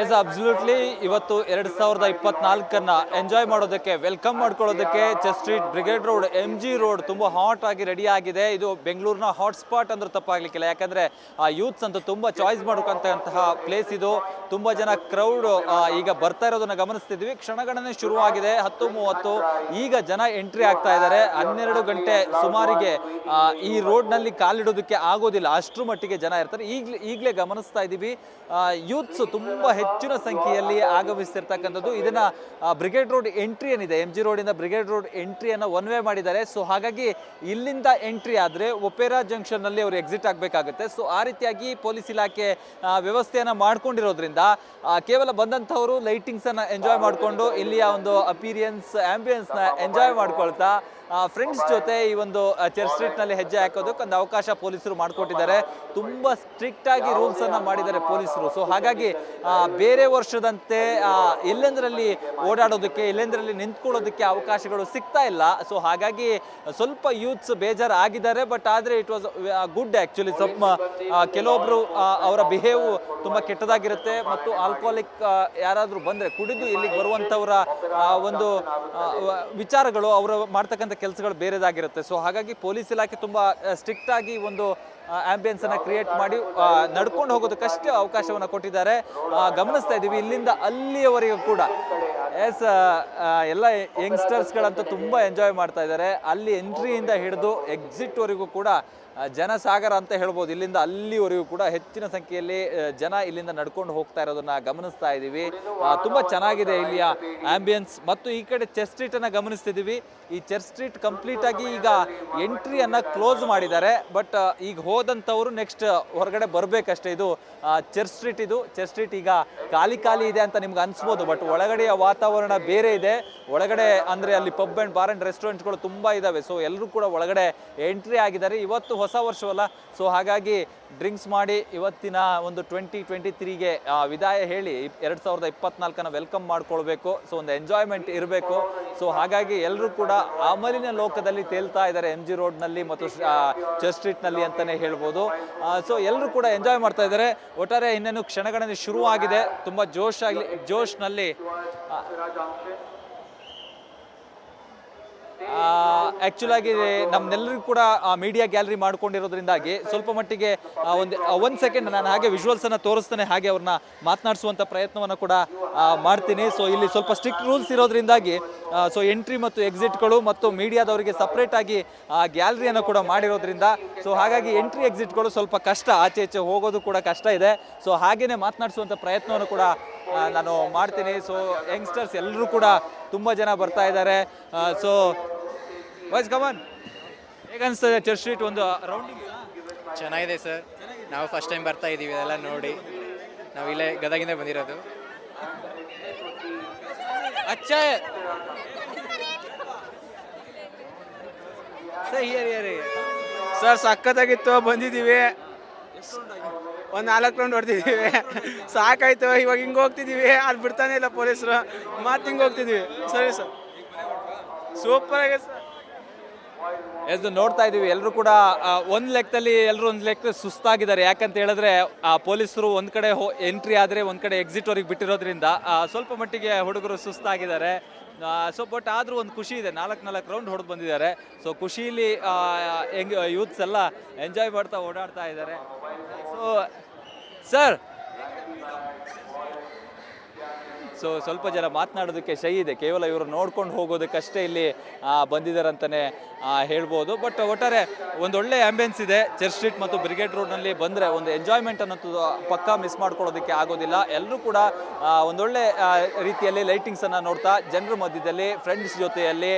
Yes absolutely ಇವತ್ತು ಎರಡ್ ಸಾವಿರದ ಇಪ್ಪತ್ನಾಲ್ಕನ್ನ ಎಂಜಾಯ್ ಮಾಡೋದಕ್ಕೆ ವೆಲ್ಕಮ್ ಮಾಡ್ಕೊಳ್ಳೋದಕ್ಕೆ chess street brigade road M G road ತುಂಬಾ ಹಾಟ್ ಆಗಿ ರೆಡಿ ಆಗಿದೆ. ಇದು ಬೆಂಗಳೂರಿನ ಹಾಟ್ ಸ್ಪಾಟ್ ಅಂದ್ರೆ ತಪ್ಪಾಗ್ಲಿಕ್ಕಿಲ್ಲ. ಯಾಕಂದ್ರೆ ಆ ಯೂತ್ಸ್ ಅಂತ ತುಂಬಾ ಚಾಯ್ಸ್ ಮಾಡ್ಕೊಂತಹ ಪ್ಲೇಸ್ ಇದು. ತುಂಬಾ ಜನ ಕ್ರೌಡ್ ಈಗ ಬರ್ತಾ ಇರೋದನ್ನ ಗಮನಿಸ್ತಿದ್ವಿ. ಕ್ಷಣಗಣನೆ ಶುರುವಾಗಿದೆ. ಹತ್ತು ಮೂವತ್ತು. ಈಗ ಜನ ಎಂಟ್ರಿ ಆಗ್ತಾ ಇದ್ದಾರೆ. ಹನ್ನೆರಡು ಗಂಟೆ ಸುಮಾರಿಗೆ ಈ ರೋಡ್ನಲ್ಲಿ ಕಾಲಿಡೋದಕ್ಕೆ ಆಗೋದಿಲ್ಲ. ಅಷ್ಟರ ಮಟ್ಟಿಗೆ ಜನ ಇರ್ತಾರೆ. ಈಗಲೇ ಈಗಲೇ ಗಮನಿಸ್ತಾ ಇದ್ದೀವಿ. ಯೂತ್ಸ್ ತುಂಬಾ ಹೆಚ್ಚಿನ ಸಂಖ್ಯೆಯಲ್ಲಿ ಆಗಮಿಸ್ತಿರ್ತಕ್ಕಂಥದ್ದು ಇದನ್ನ ಬ್ರಿಗೇಡ್ ರೋಡ್ ಎಂಟ್ರಿ ಏನಿದೆ ಎಂ ಜಿ ಇಂದ ಬ್ರಿಗೇಡ್ ರೋಡ್ ಎಂಟ್ರಿಯನ್ನು ಒನ್ ವೇ ಮಾಡಿದ್ದಾರೆ. ಸೊ ಹಾಗಾಗಿ ಇಲ್ಲಿಂದ ಎಂಟ್ರಿ ಆದ್ರೆ ಒಪೇರಾ ಜಂಕ್ಷನ್ನಲ್ಲಿ ಅವರು ಎಕ್ಸಿಟ್ ಆಗಬೇಕಾಗುತ್ತೆ. ಸೊ ಆ ರೀತಿಯಾಗಿ ಪೊಲೀಸ್ ಇಲಾಖೆ ವ್ಯವಸ್ಥೆಯನ್ನ ಮಾಡ್ಕೊಂಡಿರೋದ್ರಿಂದ ಕೇವಲ ಬಂದಂಥವರು ಲೈಟಿಂಗ್ಸ್ ಅನ್ನ ಎಂಜಾಯ್ ಮಾಡಿಕೊಂಡು ಇಲ್ಲಿಯ ಒಂದು ಅಪೀರಿಯನ್ಸ್ ಆಂಬಿಯನ್ಸ್ನ ಎಂಜಾಯ್ ಮಾಡ್ಕೊಳ್ತಾ ಫ್ರೆಂಡ್ಸ್ ಜೊತೆ ಈ ಒಂದು ಚರ್ಚ್ ಸ್ಟ್ರೀಟ್ನಲ್ಲಿ ಹೆಜ್ಜೆ ಹಾಕೋದಕ್ಕೆ ಒಂದು ಅವಕಾಶ ಪೊಲೀಸರು ಮಾಡಿಕೊಟ್ಟಿದ್ದಾರೆ. ತುಂಬಾ ಸ್ಟ್ರಿಕ್ಟ್ ಆಗಿ ರೂಲ್ಸ್ ಅನ್ನ ಮಾಡಿದ್ದಾರೆ ಪೊಲೀಸರು. ಸೊ ಹಾಗಾಗಿ ಬೇರೆ ವರ್ಷದಂತೆ ಎಲ್ಲೆಂದರಲ್ಲಿ ಓಡಾಡೋದಕ್ಕೆ, ಎಲ್ಲೆಂದರಲ್ಲಿ ನಿಂತ್ಕೊಳ್ಳೋದಕ್ಕೆ ಅವಕಾಶಗಳು ಸಿಗ್ತಾ ಇಲ್ಲ. ಸೊ ಹಾಗಾಗಿ ಸ್ವಲ್ಪ ಯೂತ್ಸ್ ಬೇಜಾರು ಆಗಿದ್ದಾರೆ ಬಟ್ ಆದರೆ ಇಟ್ ವಾಸ್ ಗುಡ್ ಆ್ಯಕ್ಚುಲಿ ಸ್ವಲ್ಪ ಕೆಲವೊಬ್ಬರು ಅವರ ಬಿಹೇವ್ ತುಂಬ ಕೆಟ್ಟದಾಗಿರುತ್ತೆ ಮತ್ತು ಆಲ್ಕೋಹಾಲಿಕ್ ಯಾರಾದರೂ ಬಂದರೆ ಕುಡಿದು ಇಲ್ಲಿಗೆ ಬರುವಂಥವರ ಒಂದು ವಿಚಾರಗಳು, ಅವರು ಮಾಡ್ತಕ್ಕಂಥ ಕೆಲಸಗಳು ಬೇರೆದಾಗಿರುತ್ತೆ. ಸೊ ಹಾಗಾಗಿ ಪೊಲೀಸ್ ಇಲಾಖೆ ತುಂಬ ಸ್ಟ್ರಿಕ್ಟಾಗಿ ಒಂದು ಆಂಬಿಯನ್ಸ್ ಅನ್ನ ಕ್ರಿಯೇಟ್ ಮಾಡಿ ನಡ್ಕೊಂಡು ಹೋಗೋದಕ್ಕಷ್ಟೇ ಅವಕಾಶವನ್ನ ಕೊಟ್ಟಿದ್ದಾರೆ. ಗಮನಿಸ್ತಾ ಇದ್ದೀವಿ ಇಲ್ಲಿಂದ ಅಲ್ಲಿಯವರೆಗೂ ಕೂಡ. ಎಸ್ ಎಲ್ಲ ಯಂಗ್ಸ್ಟರ್ಸ್ಗಳಂತೂ ತುಂಬ ಎಂಜಾಯ್ ಮಾಡ್ತಾ ಇದ್ದಾರೆ. ಅಲ್ಲಿ ಎಂಟ್ರಿಯಿಂದ ಹಿಡಿದು ಎಕ್ಸಿಟ್ವರೆಗೂ ಕೂಡ ಜನಸಾಗರ ಅಂತ ಹೇಳ್ಬೋದು. ಇಲ್ಲಿಂದ ಅಲ್ಲಿವರೆಗೂ ಕೂಡ ಹೆಚ್ಚಿನ ಸಂಖ್ಯೆಯಲ್ಲಿ ಜನ ಇಲ್ಲಿಂದ ನಡ್ಕೊಂಡು ಹೋಗ್ತಾ ಇರೋದನ್ನ ಗಮನಿಸ್ತಾ ಇದ್ದೀವಿ. ತುಂಬ ಚೆನ್ನಾಗಿದೆ ಇಲ್ಲಿಯ ಆಂಬಿಯನ್ಸ್ ಮತ್ತು ಈ ಕಡೆ ಚೆಸ್ ಸ್ಟ್ರೀಟ್ ಅನ್ನ ಗಮನಿಸ್ತಿದ್ದೀವಿ. ಈ ಚೆಸ್ ಸ್ಟ್ರೀಟ್ ಕಂಪ್ಲೀಟ್ ಆಗಿ ಈಗ ಎಂಟ್ರಿಯನ್ನು ಕ್ಲೋಸ್ ಮಾಡಿದ್ದಾರೆ. ಬಟ್ ಈಗ ಹೋದಂಥವರು ನೆಕ್ಸ್ಟ್ ಹೊರಗಡೆ ಬರಬೇಕಷ್ಟೇ ಇದು ಚರ್ಚ್ ಸ್ಟ್ರೀಟ್ ಇದು. ಚರ್ಚ್ ಸ್ಟ್ರೀಟ್ ಈಗ ಖಾಲಿ ಖಾಲಿ ಇದೆ ಅಂತ ನಿಮ್ಗೆ ಅನ್ಸ್ಬೋದು. ಬಟ್ ಒಳಗಡೆಯ ವಾತಾವರಣ ಬೇರೆ ಇದೆ. ಒಳಗಡೆ ಅಂದ್ರೆ ಅಲ್ಲಿ ಪಬ್ ಅಂಡ್ ಬಾರ್ ಅಂಡ್ ರೆಸ್ಟೋರೆಂಟ್ಗಳು ತುಂಬಾ ಇದಾವೆ. ಸೊ ಎಲ್ಲರೂ ಕೂಡ ಒಳಗಡೆ ಎಂಟ್ರಿ ಆಗಿದ್ದಾರೆ. ಇವತ್ತು ಹೊಸ ವರ್ಷವಲ್ಲ. ಸೊ ಹಾಗಾಗಿ ಡ್ರಿಂಕ್ಸ್ ಮಾಡಿ ಇವತ್ತಿನ ಒಂದು ಟ್ವೆಂಟಿ ಟ್ವೆಂಟಿ ತ್ರೀಗೆ ವಿದಾಯ ಹೇಳಿ ಎರಡು ಸಾವಿರದ ಇಪ್ಪತ್ನಾಲ್ಕನ ವೆಲ್ಕಮ್ ಮಾಡ್ಕೊಳ್ಬೇಕು. ಸೊ ಒಂದು ಎಂಜಾಯ್ಮೆಂಟ್ ಇರಬೇಕು. ಸೊ ಹಾಗಾಗಿ ಎಲ್ಲರೂ ಕೂಡ ಅಮಲಿನ ಲೋಕದಲ್ಲಿ ತೇಲ್ತಾ ಇದ್ದಾರೆ ಎಂ ಜಿ ರೋಡ್ನಲ್ಲಿ ಮತ್ತು ಚರ್ಚ್ ಸ್ಟ್ರೀಟ್ನಲ್ಲಿ ಅಂತಾನೆ ಹೇಳ್ಬೋದು. ಸೊ ಎಲ್ಲರೂ ಕೂಡ ಎಂಜಾಯ್ ಮಾಡ್ತಾ ಇದ್ದಾರೆ. ಒಟ್ಟಾರೆ ಇನ್ನೇನು ಕ್ಷಣಗಣನೆ ಶುರುವಾಗಿದೆ. ತುಂಬ ಜೋಶ್ ಆಗಲಿ, ಜೋಶ್ನಲ್ಲಿ ಆಕ್ಚುಲ್ ಆಗಿ ಕೂಡ ಮೀಡಿಯಾ ಗ್ಯಾಲರಿ ಮಾಡ್ಕೊಂಡಿರೋದ್ರಿಂದಾಗಿ ಸ್ವಲ್ಪ ಮಟ್ಟಿಗೆ ಒಂದು ಒಂದು ಸೆಕೆಂಡ್ ನಾನು ಹಾಗೆ ವಿಜುವಲ್ಸ್ ಅನ್ನ ತೋರಿಸ್ತೇನೆ, ಹಾಗೆ ಅವ್ರನ್ನ ಮಾತನಾಡಿಸುವಂತ ಪ್ರಯತ್ನವನ್ನ ಕೂಡ ಮಾಡ್ತೀನಿ. ಸೊ ಇಲ್ಲಿ ಸ್ವಲ್ಪ ಸ್ಟ್ರಿಕ್ಟ್ ರೂಲ್ಸ್ ಇರೋದ್ರಿಂದಾಗಿ ಸೊ ಎಂಟ್ರಿ ಮತ್ತು ಎಕ್ಸಿಟ್ಗಳು ಮತ್ತು ಮೀಡಿಯಾದವರಿಗೆ ಸಪ್ರೇಟ್ ಆಗಿ ಗ್ಯಾಲರಿಯನ್ನು ಕೂಡ ಮಾಡಿರೋದ್ರಿಂದ ಸೊ ಹಾಗಾಗಿ ಎಂಟ್ರಿ ಎಕ್ಸಿಟ್ಗಳು ಸ್ವಲ್ಪ ಕಷ್ಟ. ಆಚೆ ಈಚೆ ಹೋಗೋದು ಕೂಡ ಕಷ್ಟ ಇದೆ. ಸೊ ಹಾಗೇನೆ ಮಾತನಾಡಿಸುವಂತ ಪ್ರಯತ್ನವನ್ನು ಕೂಡ ನಾನು ಮಾಡ್ತೀನಿ. ಸೊ ಯಂಗ್ಸ್ಟರ್ಸ್ ಎಲ್ಲರೂ ಕೂಡ ತುಂಬ ಜನ ಬರ್ತಾ ಇದ್ದಾರೆ. ಸೊ ವಾಯ್ಸ್ ಕಮನ್ ಹೇಗನ್ಸ್ತದೆ ಚರ್ಚ್ ಸ್ಟ್ರೀಟ್ ಒಂದು ರೌಂಡಿಂಗ್ ಚೆನ್ನಾಗಿದೆ ಸರ್ ನಾವು ಫಸ್ಟ್ ಟೈಮ್ ಬರ್ತಾ ಇದ್ದೀವಿ ಇದೆಲ್ಲ ನೋಡಿ. ನಾವು ಇಲ್ಲೇ ಗದಗಿಂದ ಬಂದಿರೋದು. ಅಚ್ಚ. ಸರ್ ಸರ್ ಸಖತ್ತಾಗಿತ್ತು. ಬಂದಿದ್ದೀವಿ. ಒಂದು ನಾಲ್ಕು ರೌಂಡ್ ಹೊಡ್ತಿದ್ದೀವಿ ಸಾಕಾಯ್ತು, ಇವಾಗ ಹಿಂಗೆ ಹೋಗ್ತಿದ್ದೀವಿ ಅಲ್ಲಿ ಬಿಡ್ತಾನೆ ಇಲ್ಲ ಪೊಲೀಸರು. ಮತ್ತೆ ಹಿಂಗೆ ಹೋಗ್ತಿದ್ದೀವಿ ಸರಿ ಸರ್. ಸೂಪರ್ ಆಗಿದೆ ಸರ್. ಎದ್ದು ನೋಡ್ತಾ ಇದೀವಿ ಎಲ್ಲರೂ ಕೂಡ ಒಂದು ಒಂದ್ ಲೆಕ್ಕದಲ್ಲಿ ಎಲ್ಲರೂ ಒಂದು ಲೆಕ್ಕ ಸುಸ್ತಾಗಿದ್ದಾರೆ. ಯಾಕಂತ ಹೇಳಿದ್ರೆ, ಆ, ಪೊಲೀಸರು ಒಂದು ಕಡೆ ಎಂಟ್ರಿ ಆದ್ರೆ ಒಂದು ಕಡೆ ಎಕ್ಸಿಟ್ ಅವ್ರಿಗೆ ಬಿಟ್ಟಿರೋದ್ರಿಂದ ಸ್ವಲ್ಪ ಮಟ್ಟಿಗೆ ಹುಡುಗರು ಸುಸ್ತಾಗಿದ್ದಾರೆ. ಸೊ ಬಟ್ ಆದರೂ ಒಂದು ಖುಷಿ ಇದೆ. ನಾಲ್ಕು ನಾಲ್ಕು ರೌಂಡ್ ಹೊಡೆದು ಬಂದಿದ್ದಾರೆ. ಸೊ ಖುಷೀಲಿ ಹೆಂಗ್ ಯೂತ್ಸ್ ಎಲ್ಲ ಎಂಜಾಯ್ ಮಾಡ್ತಾ ಓಡಾಡ್ತಾ ಇದ್ದಾರೆ. ಸೊ ಸರ್ ಸೊ ಸ್ವಲ್ಪ ಜನ ಮಾತನಾಡೋದಕ್ಕೆ ಶೈ ಇದೆ. ಕೇವಲ ಇವರು ನೋಡ್ಕೊಂಡು ಹೋಗೋದಕ್ಕಷ್ಟೇ ಇಲ್ಲಿ ಬಂದಿದ್ದಾರೆ ಆ, ಹೇಳ್ಬೋದು. ಬಟ್ ಒಟ್ಟಾರೆ ಒಂದೊಳ್ಳೆ ಆಂಬಿಯನ್ಸ್ ಇದೆ. ಚರ್ಚ್ ಸ್ಟ್ರೀಟ್ ಮತ್ತು ಬ್ರಿಗೇಡ್ ರೋಡ್ನಲ್ಲಿ ಬಂದರೆ ಒಂದು ಎಂಜಾಯ್ಮೆಂಟ್ ಅನ್ನೋದು ಪಕ್ಕಾ ಮಿಸ್ ಮಾಡ್ಕೊಳ್ಳೋದಕ್ಕೆ ಆಗೋದಿಲ್ಲ. ಎಲ್ಲರೂ ಕೂಡ ಒಂದೊಳ್ಳೆ ರೀತಿಯಲ್ಲಿ ಲೈಟಿಂಗ್ಸನ್ನು ನೋಡ್ತಾ ಜನರ ಮಧ್ಯದಲ್ಲಿ ಫ್ರೆಂಡ್ಸ್ ಜೊತೆಯಲ್ಲಿ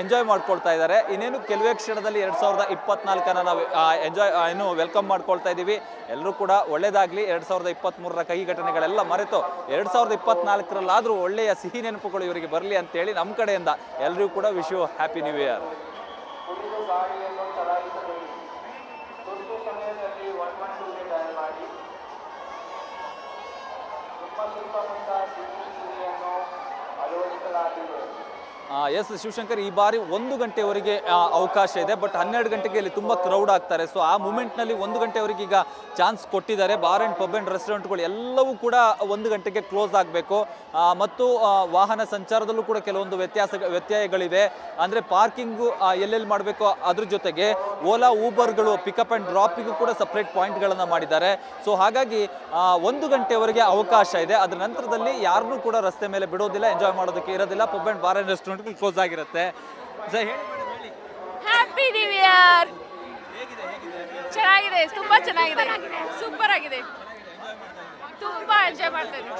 ಎಂಜಾಯ್ ಮಾಡ್ಕೊಳ್ತಾ ಇದ್ದಾರೆ. ಇನ್ನೇನು ಕೆಲವೇ ಕ್ಷಣದಲ್ಲಿ ಎರಡು ಸಾವಿರದ ಇಪ್ಪತ್ನಾಲ್ಕನ ನಾವು ಎಂಜಾಯ್ ಏನು ವೆಲ್ಕಮ್ ಮಾಡ್ಕೊಳ್ತಾ ಇದ್ದೀವಿ. ಎಲ್ಲರೂ ಕೂಡ ಒಳ್ಳೇದಾಗಲಿ. ಎರಡು ಸಾವಿರದ ಇಪ್ಪತ್ತ್ಮೂರರ ಕಹಿ ಘಟನೆಗಳೆಲ್ಲ ಮರೆತು ಎರಡು ಸಾವಿರದ ಇಪ್ಪತ್ನಾಲ್ಕರಲ್ಲಾದರೂ ಒಳ್ಳೆಯ ಸಿಹಿ ನೆನಪುಗಳು ಇವರಿಗೆ ಬರಲಿ ಅಂತೇಳಿ ನಮ್ಮ ಕಡೆಯಿಂದ ಎಲ್ಲರಿಗೂ ಕೂಡ wish you happy new year S Shivashankar ಈ ಬಾರಿ ಒಂದು ಗಂಟೆವರೆಗೆ ಅವಕಾಶ ಇದೆ ಬಟ್ ಹನ್ನೆರಡು ಗಂಟೆಗೆ ಇಲ್ಲಿ ತುಂಬ ಕ್ರೌಡ್ ಆಗ್ತಾರೆ. ಸೊ ಆ ಮೂಮೆಂಟ್ನಲ್ಲಿ ಒಂದು ಗಂಟೆವರೆಗೆ ಈಗ ಚಾನ್ಸ್ ಕೊಟ್ಟಿದ್ದಾರೆ. ಬಾರ್ ಆ್ಯಂಡ್ ಪಬ್ ಆ್ಯಂಡ್ ರೆಸ್ಟೋರೆಂಟ್ಗಳು ಎಲ್ಲವೂ ಕೂಡ ಒಂದು ಗಂಟೆಗೆ ಕ್ಲೋಸ್ ಆಗಬೇಕು. ಮತ್ತು ವಾಹನ ಸಂಚಾರದಲ್ಲೂ ಕೂಡ ಕೆಲವೊಂದು ವ್ಯತ್ಯಾಸ, ವ್ಯತ್ಯಯಗಳಿವೆ. ಅಂದರೆ ಪಾರ್ಕಿಂಗು ಎಲ್ಲೆಲ್ಲಿ ಮಾಡಬೇಕು ಅದ್ರ ಜೊತೆಗೆ ಓಲಾ ಊಬರ್ಗಳು ಪಿಕಪ್ ಆ್ಯಂಡ್ ಡ್ರಾಪಿಗೂ ಕೂಡ ಸಪ್ರೇಟ್ ಪಾಯಿಂಟ್ಗಳನ್ನು ಮಾಡಿದ್ದಾರೆ. ಸೊ ಹಾಗಾಗಿ ಒಂದು ಗಂಟೆವರೆಗೆ ಅವಕಾಶ ಇದೆ. ಅದರ ನಂತರದಲ್ಲಿ ಯಾರನ್ನೂ ಕೂಡ ರಸ್ತೆ ಮೇಲೆ ಬಿಡೋದಿಲ್ಲ ಎಂಜಾಯ್ ಮಾಡೋದಕ್ಕೆ ಇರೋದಿಲ್ಲ. ಪಬ್ ಆ್ಯಂಡ್ ಬಾರ್ ಆ್ಯಂಡ್ ರೆಸ್ಟೋರೆಂಟ್ಗಳು ಕ್ಲೋಸ್ ಆಗಿರುತ್ತೆ. ಸರ್ ಹೇಳಿ ಮೇಡಮ್ ಹೇಳಿ. ಹ್ಯಾಪಿ ನ್ಯೂ ಇಯರ್ ಚೆನ್ನಾಗಿದೆ ತುಂಬಾ ಚೆನ್ನಾಗಿದೆ. ಸೂಪರ್ ಆಗಿದೆ. ತುಂಬಾ ಎಂಜಾಯ್ ಮಾಡ್ತಾ ಇದ್ದೀವಿ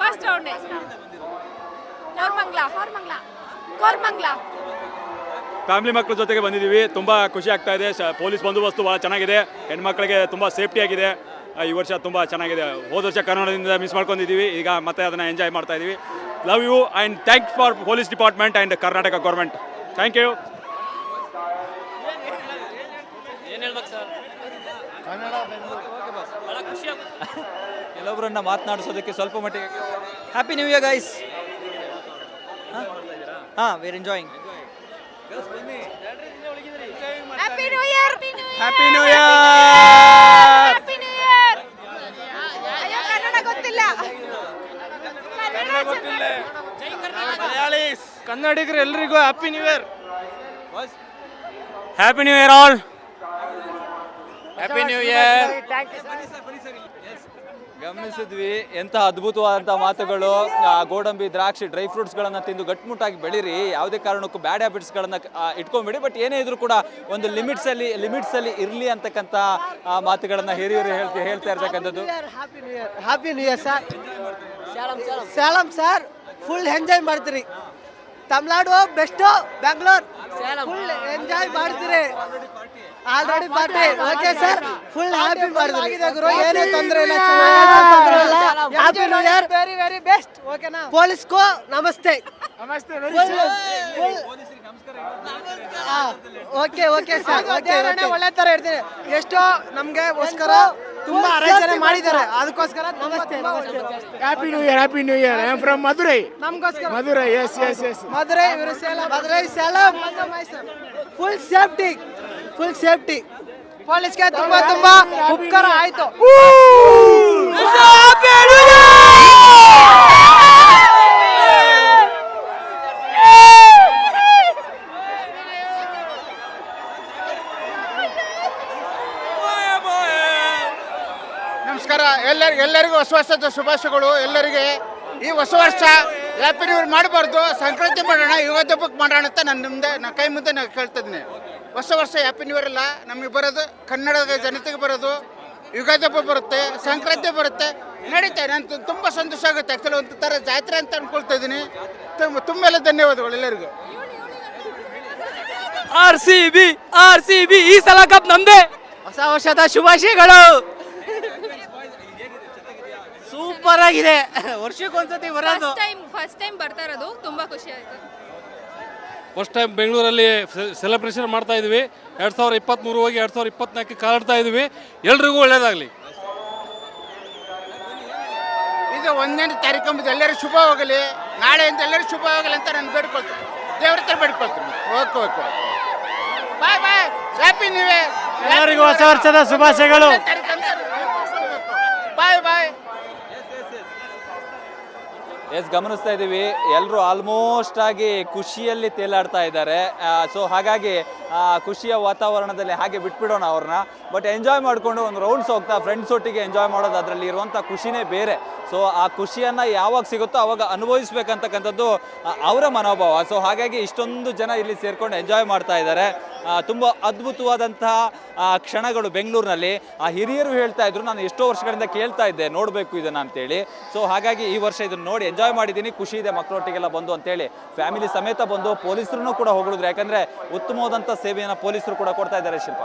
first round Koramangala. Koramangala. Koramangala. Family ಮಕ್ಕಳ ಜೊತೆಗೆ ಬಂದಿದ್ದೀವಿ. ತುಂಬ ಖುಷಿ ಆಗ್ತಾ ಇದೆ. ಪೊಲೀಸ್ ಬಂದೋಬಸ್ತು ಭಾಳ ಚೆನ್ನಾಗಿದೆ. ಹೆಣ್ಮಕ್ಳಿಗೆ ತುಂಬ ಸೇಫ್ಟಿ ಆಗಿದೆ. ಈ ವರ್ಷ ತುಂಬ ಚೆನ್ನಾಗಿದೆ. ಹೋದ ವರ್ಷ ಕನ್ನಡದಿಂದ ಮಿಸ್ ಮಾಡ್ಕೊಂಡಿದ್ದೀವಿ. ಈಗ ಮತ್ತೆ ಅದನ್ನು ಎಂಜಾಯ್ ಮಾಡ್ತಾ ಇದ್ದೀವಿ. Love you and thanks for police department and Karnataka government thank you ಕೆಲವೊಬ್ಬರನ್ನ ಮಾತನಾಡಿಸೋದಕ್ಕೆ ಸ್ವಲ್ಪ ಮಟ್ಟಿಗೆ ಹ್ಯಾಪಿ ನ್ಯೂ ಇಯರ್ ಗೈಸ್ ಹಾಂ we're enjoying happy new year happy new year happy new year ಅಯ್ಯೋ ಕನ್ನಡ ಗೊತ್ತಿಲ್ಲ ಕನ್ನಡಿಗರು ಎಲ್ರಿಗೂ happy new year happy new year all happy new year ಗಮನಿಸಿದ್ವಿ ಎಂಥ ಅದ್ಭುತವಾದಂಥ ಮಾತುಗಳು ಆ, ಗೋಡಂಬಿ ದ್ರಾಕ್ಷಿ ಡ್ರೈ ಫ್ರೂಟ್ಸ್ಗಳನ್ನು ತಿಂದು ಗಟ್ಟಿಮುಟ್ಟಾಗಿ ಬೆಳೀರಿ. ಯಾವುದೇ ಕಾರಣಕ್ಕೂ ಬ್ಯಾಡ್ ಹ್ಯಾಬಿಟ್ಸ್ಗಳನ್ನು ಇಟ್ಕೊಂಬಿಡಿ ಬಟ್ ಏನೇ ಇದ್ರೂ ಕೂಡ ಒಂದು ಲಿಮಿಟ್ಸಲ್ಲಿ ಲಿಮಿಟ್ಸಲ್ಲಿ ಇರಲಿ ಅಂತಕ್ಕಂಥ ಆ, ಮಾತುಗಳನ್ನು ಹಿರಿಯರು ಹೇಳ್ತಿ ಹೇಳ್ತಾ ಇರ್ತಕ್ಕಂಥದ್ದು. Happy new year happy new year sir Salem sir full enjoy ಮಾಡ್ತೀರಿ. Tamil Nadu best Bangalore. Full enjoy ಮಾಡ್ತೀರಿ. Already party okay sir full happy ಮಾಡಿದ್ರಿ ಗುರು. ಏನೇ ತೊಂದರೆ ಇಲ್ಲ happy new year very very best ಓಕೆನಾ ಪೊಲೀಸ್ಗೂ ನಮಸ್ತೆ ನಮಸ್ತೆ ಓಕೆ ಓಕೆ ಸರ್ ಓಕೆ ಒಳ್ಳೆ ತರ ಇರ್ತೀನಿ ಎಷ್ಟೋ ನಮಗೆ ಗೋಸ್ಕರ ತುಂಬಾ ಅರೇಂಜನೆ ಮಾಡಿದ್ದಾರೆ. ಅದಕ್ಕೋಸ್ಕರ ನಮಸ್ತೆ ನಮಸ್ತೆ new year happy new year I I am from Madurai ನಮ್ಗೋಸ್ಕರ. Yes yes yes Madurai Madurai ಇವರು Salem Salem full safety full safety ಪೊಲೀಸ್ಗೆ ತುಂಬಾ ತುಂಬಾ ಉಪಕಾರ ಆಯ್ತು. ನಮಸ್ಕಾರ. ಎಲ್ಲರಿಗೂ ಎಲ್ಲರಿಗೂ ಹೊಸ ವರ್ಷದ ಶುಭಾಶಯಗಳು. ಎಲ್ಲರಿಗೆ ಈ ಹೊಸ ವರ್ಷ ಹ್ಯಾಪಿ ನ್ಯೂ ಇಯರ್ ಮಾಡಬಾರ್ದು. ಸಂಕ್ರಾಂತಿ ಮಾಡೋಣ ಯುಗಾದಿ ಹಬ್ಬಕ್ಕೆ ಮಾಡೋಣ ಅಂತ ನಾನು ಮುಂದೆ ನನ್ನ ಕೈ ಮುಂದೆ ನಾನು ಕೇಳ್ತಿದ್ದೀನಿ. ಹೊಸ ವರ್ಷ ಹ್ಯಾಪಿ ನ್ಯೂ ಇಯರ್ ಅಲ್ಲ. ನಮಗೆ ಬರೋದು ಕನ್ನಡದ ಜನತೆಗೆ ಬರೋದು. ಯುಗಾದಿ ಹಬ್ಬ ಬರುತ್ತೆ, ಸಂಕ್ರಾಂತಿ ಬರುತ್ತೆ. ನಡೀತೆ ನಾನು ತುಂಬ ಸಂತೋಷ ಆಗುತ್ತೆ. ಆ್ಯಕ್ಚುಲಿ ಒಂದು ಥರ ಜಾತ್ರೆ ಅಂತ ಅಂದ್ಕೊಳ್ತಾ ಇದ್ದೀನಿ. ತುಂಬ ತುಂಬ ಎಲ್ಲ ಧನ್ಯವಾದಗಳು ಎಲ್ಲರಿಗೂ. R C B R C B ಈ ಸಲ ಕಪ್ ನಮ್ದೇ. ಹೊಸ ವರ್ಷದ ಶುಭಾಶಯಗಳು. ಸೂಪರ್ ಆಗಿದೆ. ವರ್ಷಕ್ಕೊಂದ್ಸತಿ ಬರೋದು. ಫಸ್ಟ್ ಟೈಮ್ ಫಸ್ಟ್ ಟೈಮ್ ಬರ್ತಾ ಇರೋದು. ತುಂಬಾ ಖುಷಿ ಆಯ್ತು. ಫಸ್ಟ್ ಟೈಮ್ ಬೆಂಗಳೂರಲ್ಲಿ ಸೆಲೆಬ್ರೇಷನ್ ಮಾಡ್ತಾ ಇದ್ವಿ. ಎರಡು ಸಾವಿರದ ಇಪ್ಪತ್ತ್ಮೂರು ಹೋಗಿ ಎರಡು ಸಾವಿರದ ಇಪ್ಪತ್ನಾಲ್ಕು ಕಾಲಾಡ್ತಾ ಇದ್ವಿ. ಎಲ್ರಿಗೂ ಒಳ್ಳೇದಾಗಲಿ. ಇದು ಒಂದನೇ ತಾರೀಕು ಎಲ್ಲರೂ ಎಲ್ಲರಿಗೂ ಶುಭವಾಗಲಿ ನಾಳೆಯಿಂದ ಶುಭ ಶುಭವಾಗಲಿ ಅಂತ ನಾನು ಬೇಡ್ಕೊಳ್ತೀನಿ. ದೇವ್ರ ಹತ್ರ ಬೇಡ್ಕೊಳ್ತೀನಿ. Okay okay bye bye happy new year ಎಲ್ಲರಿಗೂ ಹೊಸ ವರ್ಷದ ಶುಭಾಶಯಗಳು ಬಾಯ್ ಬಾಯ್ ಎಸ್ ಗಮನಿಸ್ತಾ ಇದ್ದೀವಿ. ಎಲ್ಲರೂ ಆಲ್ಮೋಸ್ಟ್ ಆಗಿ ಖುಷಿಯಲ್ಲಿ ತೇಲಾಡ್ತಾ ಇದ್ದಾರೆ. ಸೊ ಹಾಗಾಗಿ ಖುಷಿಯ ವಾತಾವರಣದಲ್ಲಿ ಹಾಗೆ ಬಿಟ್ಬಿಡೋಣ ಅವ್ರನ್ನ. ಬಟ್ ಎಂಜಾಯ್ ಮಾಡಿಕೊಂಡು ಒಂದು ರೌಂಡ್ಸ್ ಹೋಗ್ತಾ ಫ್ರೆಂಡ್ಸ್ ಒಟ್ಟಿಗೆ ಎಂಜಾಯ್ ಮಾಡೋದು ಅದರಲ್ಲಿ ಇರುವಂಥ ಖುಷಿನೇ ಬೇರೆ. ಸೊ ಆ ಖುಷಿಯನ್ನು ಯಾವಾಗ ಸಿಗುತ್ತೋ ಅವಾಗ ಅನುಭವಿಸ್ಬೇಕಂತಕ್ಕಂಥದ್ದು ಅವರ ಮನೋಭಾವ. ಸೊ ಹಾಗಾಗಿ ಇಷ್ಟೊಂದು ಜನ ಇಲ್ಲಿ ಸೇರ್ಕೊಂಡು ಎಂಜಾಯ್ ಮಾಡ್ತಾ ಇದ್ದಾರೆ. ತುಂಬ ಅದ್ಭುತವಾದಂತಹ ಕ್ಷಣಗಳು ಬೆಂಗಳೂರಿನಲ್ಲಿ. ಆ ಹಿರಿಯರು ಹೇಳ್ತಾ ಇದ್ರು, ನಾನು ಎಷ್ಟೋ ವರ್ಷಗಳಿಂದ ಕೇಳ್ತಾ ಇದ್ದೆ, ನೋಡಬೇಕು ಇದನ್ನು ಅಂತೇಳಿ. ಸೊ ಹಾಗಾಗಿ ಈ ವರ್ಷ ಇದನ್ನು ನೋಡಿ ಎಂಜಾಯ್ ಮಾಡಿದ್ದೀನಿ. ಖುಷಿ ಇದೆ ಮಕ್ಕಳೊಟ್ಟಿಗೆಲ್ಲ ಬಂದು ಅಂತೇಳಿ. ಫ್ಯಾಮಿಲಿ ಸಮೇತ ಬಂದು, ಪೊಲೀಸರನ್ನು ಕೂಡ ಹೊಗಳಿದ್ರು. ಯಾಕಂದರೆ ಉತ್ತಮವಾದಂಥ ಸೇವೆಯನ್ನು ಪೊಲೀಸರು ಕೂಡ ಕೊಡ್ತಾ ಇದ್ದಾರೆ ಶಿಲ್ಪ.